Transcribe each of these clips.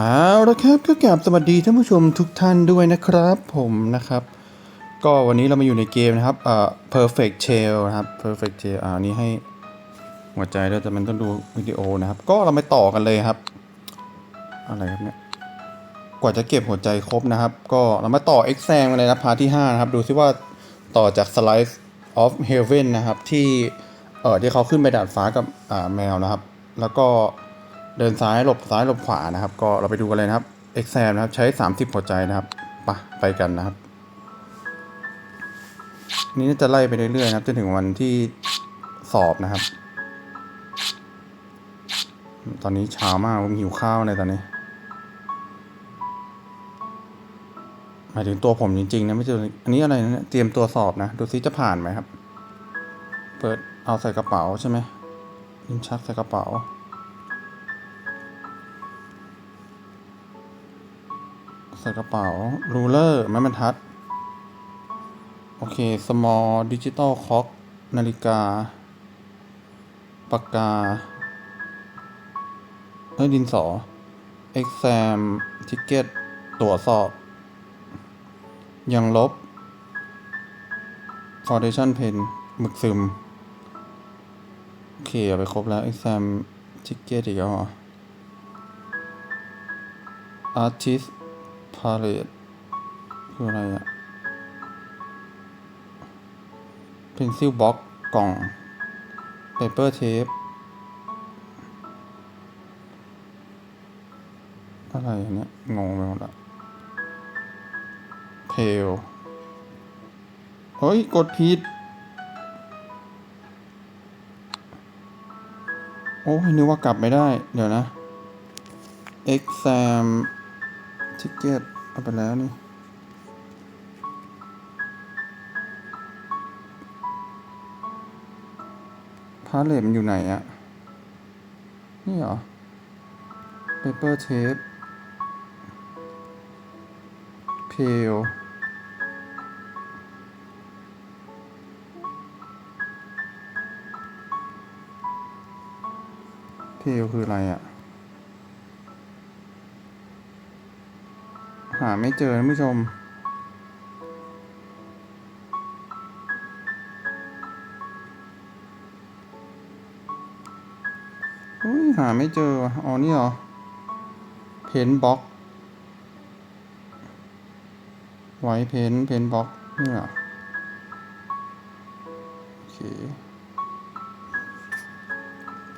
เอาละครับก็กราบสวัสดีท่านผู้ชมทุกท่านด้วยนะครับ ผมนะครับ ก็วันนี้เรามาอยู่ในเกมนะครับเอ่อ perfect shell นะครับ perfect shell อ่าอันนี้ให้หัวใจด้วยแต่มันต้องดูวิดีโอนะครับ ก็เราไปต่อกันเลยครับ อะไรครับเนี่ยกว่าจะเก็บหัวใจครบนะครับ ก็เรามาต่อ exam กันเลยนะพาทที่ 5 นะครับ ดูซิว่าต่อจาก slice of heaven นะครับ ที่เอ่อที่เขาขึ้นไปดาดฟ้ากับอ่าแมวนะครับ แล้วก็ เดินซ้ายหลบซ้ายหลบขวานะครับ ก็เราไปดูกันเลยนะครับ exam นะครับใช้ 30 หัวใจนะครับไปไปกันนะครับ นี่น่าจะไล่ไปเรื่อยๆนะครับจนถึงวันที่สอบนะครับ ตอนนี้เช้ามากผมหิวข้าวเลยตอนนี้หมายถึงตัวผมจริงๆนะไม่ใช่อันนี้อะไรนะเตรียมตัวสอบนะดูซิจะผ่านไหมครับ เปิดเอาใส่กระเป๋าใช่ไหมลิ้นชักใส่กระเป๋า ใส่กระเป๋ารูเลอร์ไม้บรรทัด โอเค small digital clock นาฬิกา ปากกาเอ้ยดินสอ exam ticket ตั๋วสอบ ยังลบ foundation pen หมึกซึม โอเคเอาไปครบแล้ว exam ticket อีกแล้วเหรอ artist palette คืออะไรอะ pencil box กกล่อง paper tape อะไรอันเนี้ยงงไปหมดละเพลเฮ้ย กดผิด โอ้ยนึกว่ากลับไม่ได้ เดี๋ยวนะ exam ticket เอาไปแล้วนี่พาเลมอยู่ไหนอะนี่เหรอ paper tape pale เพลคืออะไรอะหาไม่เจอท่านผู้ชมเฮ้ยหาไม่เจอวะอ๋อนี่เหรอ เพนบ็อกไวเพนเพนบ็อกนี่เหรอโอเค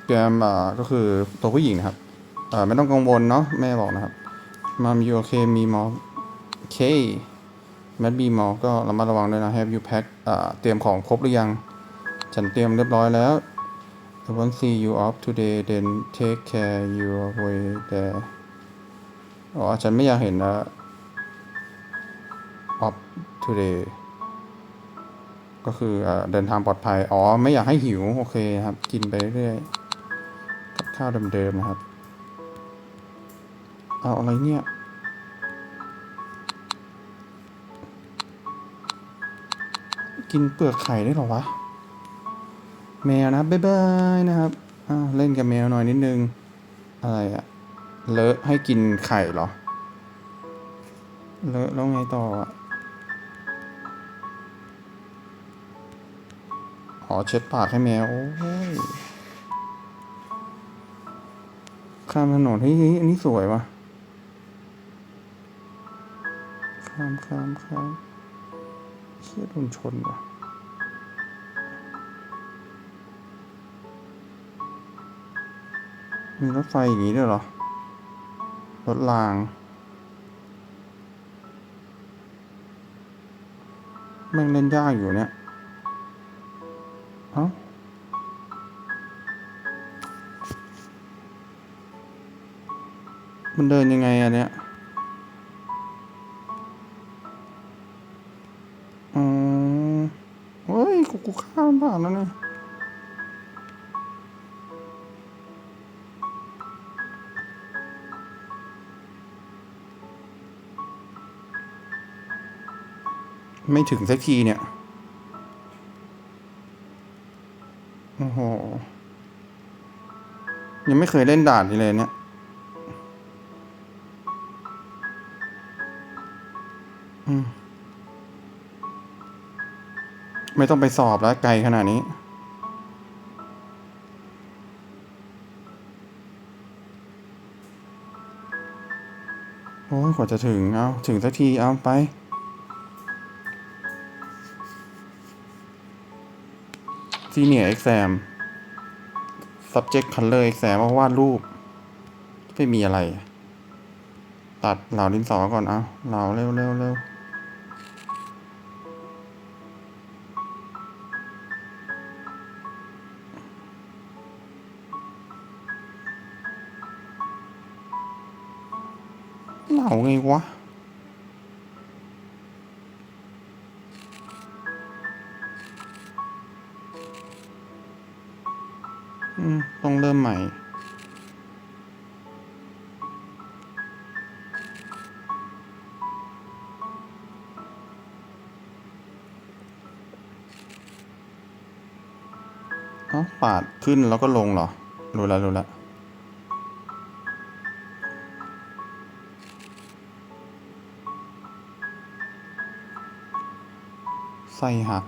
แกมอ่าก็คือตัวผู้หญิงนะครับอ่าไม่ต้องกังวลเนาะแม่บอกนะครับ มามยูโอเคมีมอเคแมดบีมอก็ระมัดระวังด้วยนะ have you pack อ่าเตรียมของครบหรือยัง ฉันเตรียมเรียบร้อยแล้ว I won't see you off today then take care your way there อ๋อ ฉันไม่อยากเห็นนะ off today ก็คือเดินทางปลอดภัย อ๋อ ไม่อยากให้หิว โอเคครับ กินไปเรื่อยๆกับข้าวเดิมๆนะครับ เอาอะไรเนี่ย กินเปลือกไข่ได้หรอวะ แมวนะครับบ๊ายบายนะครับเล่นกับแมวหน่อยนิดนึง อะไรอะเลอะให้กินไข่เหรอ เลอะแล้วไงต่ออะอ๋อเช็ดปากให้แมว โอ้ยข้ามถนนเฮ้ยอันนี้สวยวะ ข้ามข้ามข้ามเชี่ยโดนชนว่ะมีรถไฟอย่างนี้ด้วยเหรอ รถราง แม่งเล่นยากอยู่เนี่ยเอ้ามันเดินยังไงอะเนี่ย กูฆ่ามผ่านแล้วนะไม่ถึงสักทีเนี่ย โอ้โห ยังไม่เคยเล่นด่านนี้เลยเนี่ย อืม ไม่ต้องไปสอบแล้วไกลขนาดนี้ โอ้กว่าจะถึง เอาถึงสักที เอาไป Senior Exam Subject Color Exam ว่าวาดรูป ไม่มีอะไร ตัดเหล่าดินสอก่อน เอาเหล่าเร็วเร็วเร็ว เหลาไงวะ อืม ต้องเริ่มใหม่ เอ้าปาดขึ้นแล้วก็ลงเหรอ รู้แล้วรู้แล้ว ไส้หัก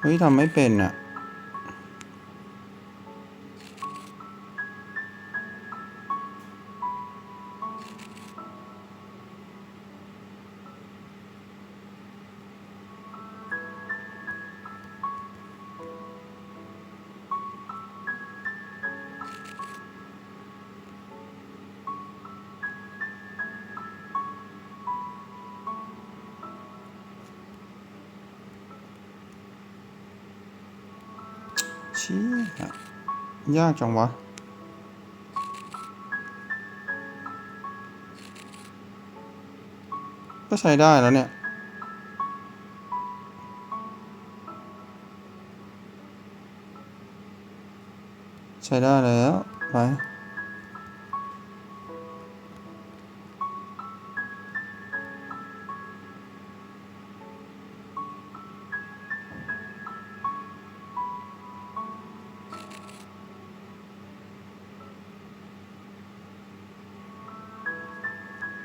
เฮ้ยทำไม่เป็นอะ ชี่ยยากจังวะ ก็ใช้ได้แล้วเนี่ย ใช้ได้แล้ว ไป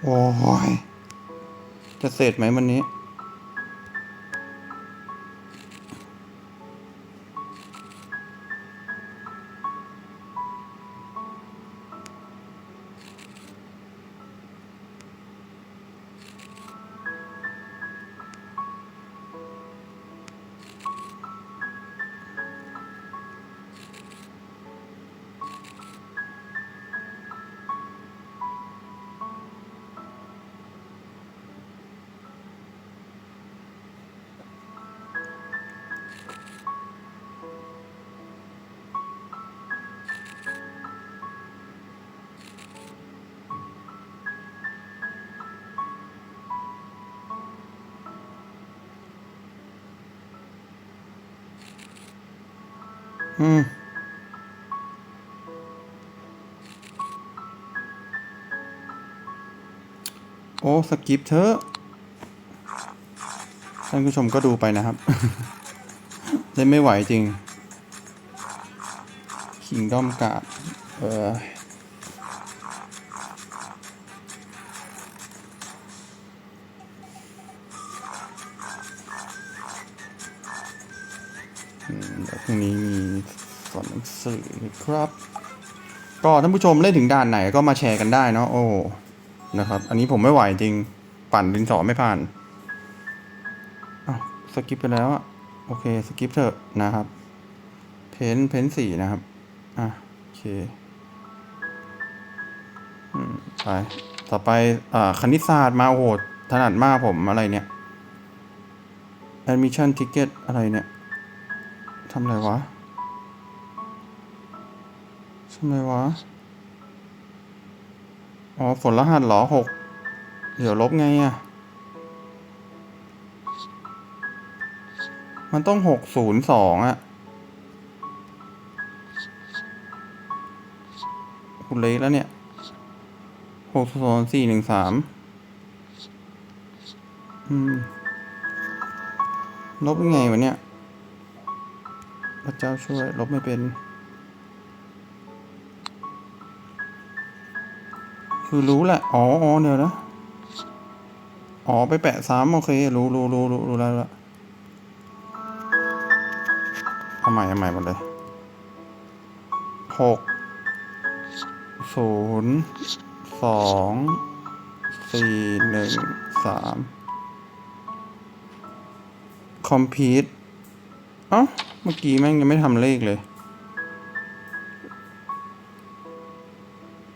โอ้ยจะเสร็จไหมวันนี้ อืมโอ้สกิปเถอะท่านผู้ชมก็ดูไปนะครับเล่นไม่ไหวจริงคิงด้อมกาดเออ พรุ่งนี้มีสอนหนังสือครับ ก็ท่านผู้ชมเล่นถึงด่านไหนก็มาแชร์กันได้เนาะโอ้นะครับ อันนี้ผมไม่ไหวจริงปั่นดินสอไม่ผ่านอ้าวสกิปไปแล้วอะโอเคสกิปเถอะนะครับ เพ้นเพ้นสีนะครับอะโอเคอืมไปต่อไปอ่าคณิตศาสตร์มาโอ้โหถนัดมากผมอะไรเนี่ย admission ticket อะไรเนี่ยำอะไรวะทำอะไรวะ อ๋อฝนรหัสหรอหก เดี๋ยวลบไงอะ่ะ มันต้องหกศูนย์สองอะ คุณเล็กแล้วเนี่ยหกศูนย์สี่หนึ่งสามอืม ลบยังไงวะเนี่ย พระเจ้าช่วยลบไม่เป็น คือรู้แหละ อ๋ออ๋อเดี๋ยวนะ อ๋อ ไปแปะซ้ำโอเค รู้รู้รู้รู้รู้แล้วละเอาใหม่เอาใหม่หมดเลยหกศูนย์สองสี่หนึ่งสามคอมพิวเอ้า เมื่อกี้แม่งยังไม่ทำเลขเลย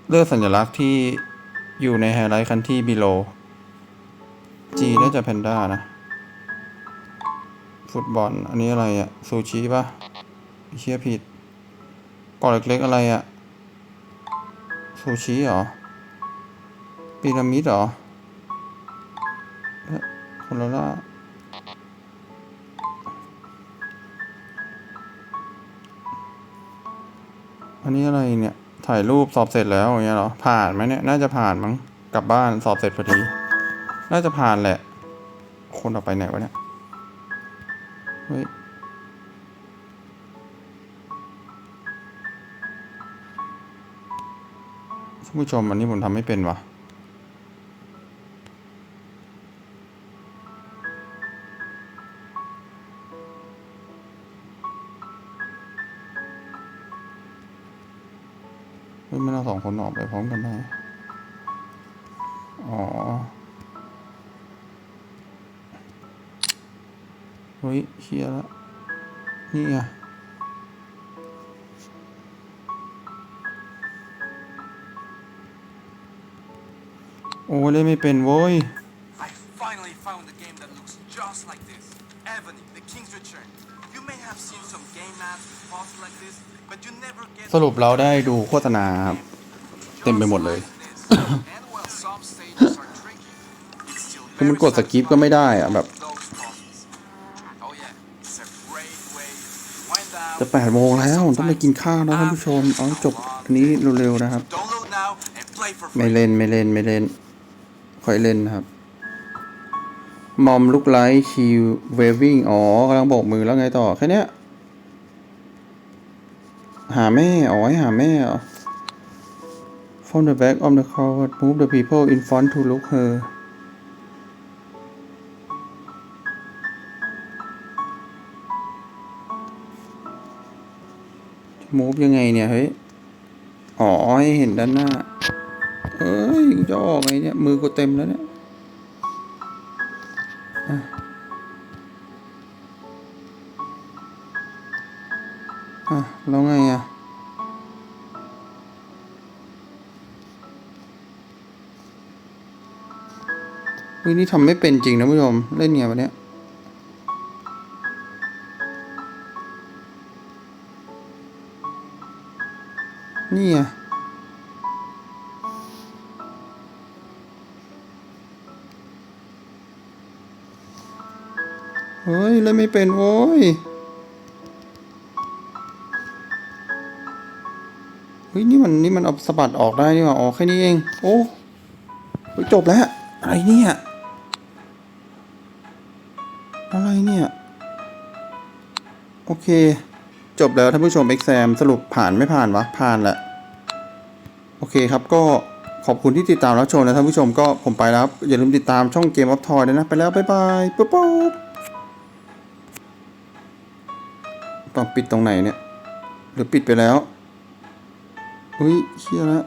เลือกสัญลักษณ์ที่อยู่ในไฮไลท์คันที่ below G น่าจะแพนด้านะ ฟุตบอล อันนี้อะไรอะซูชิปะเชี่ยผิดกล่องเล็กๆอะไรอะซูชิเหรอพีระมิดเหรอเอ๊ะคนละล่า อันนี้อะไรเนี่ย ถ่ายรูปสอบเสร็จแล้วอย่างเงี้ยเหรอ ผ่านไหมเนี่ย น่าจะผ่านมั้ง กลับบ้านสอบเสร็จพอดี น่าจะผ่านแหละ คนออกไปไหนวะเนี่ย เฮ้ยท่านผู้ชมอันนี้ผมทำไม่เป็นวะ ฮ้ยไม่เอาสองคนออกไปพร้อมกันได้ อ๋อ เฮ้ยเชียร์ละ นี่ไงโอ้เล่นไม่เป็นโว้ย I finally found a game that looks just like this. Ebony, the King's Return. You may have seen some game maps with puzzles like this, but you never get สรุปเราได้ดูโฆษณาครับ เต็มไปหมดเลย And while some stages are tricky, it's still คือมัน very กดสกิปก็ไม่ได้อะแบบ satisfying those puzzles. Oh yeah, it's a great way to wind down. จะแปดโมงแล้วผมต้องไปกินข้าวนะท่านผู้ชม เอาให้จบอันนี้เร็วๆนะครับ Download now and play for ไม่ free. เล่นไม่เล่นไม่เล่นค่อยเล่นนะครับ มอมลุกไลท์คิวเววิ่งอ๋อกำลังโบกมือแล้วไงต่อ แค่เนี้ย หาแม่ อ๋อให้หาแม่เหรอ From the back of the crowd move the people in front to look her มูฟยังไงเนี่ย เฮ้ย อ๋อให้เห็นด้านหน้า เอ้ยกูจะออกไงเนี่ย มือกูเต็มแล้วเนี่ย อะแล้วไงอะเฮ้ยนี่ทำไม่เป็นจริงนะผู้ชม เล่นไงวะเนี่ยนี่ไง ฮ้ยเล่นไม่เป็นโว้ยเฮ้ยนี่มันนี่มันเอาสะบัดออกได้นี่หว่าออกแค่นี้เอง โอ้ยจบแล้ว อะไรเนี่ย อะไรเนี่ย โอเค จบแล้วท่านผู้ชม exam สรุปผ่านไม่ผ่านวะ ผ่านแหละ โอเคครับก็ขอบคุณที่ติดตามรับชมนะท่านผู้ชมก็ผมไปแล้ว อย่าลืมติดตามช่องเกมออฟทอยด้วยนะ ไปแล้ว บ๊ายบาย ปุ๊บปุ๊บ ปิดตรงไหนเนี่ย หรือปิดไปแล้ว อุ้ยเชี่ยแล้ว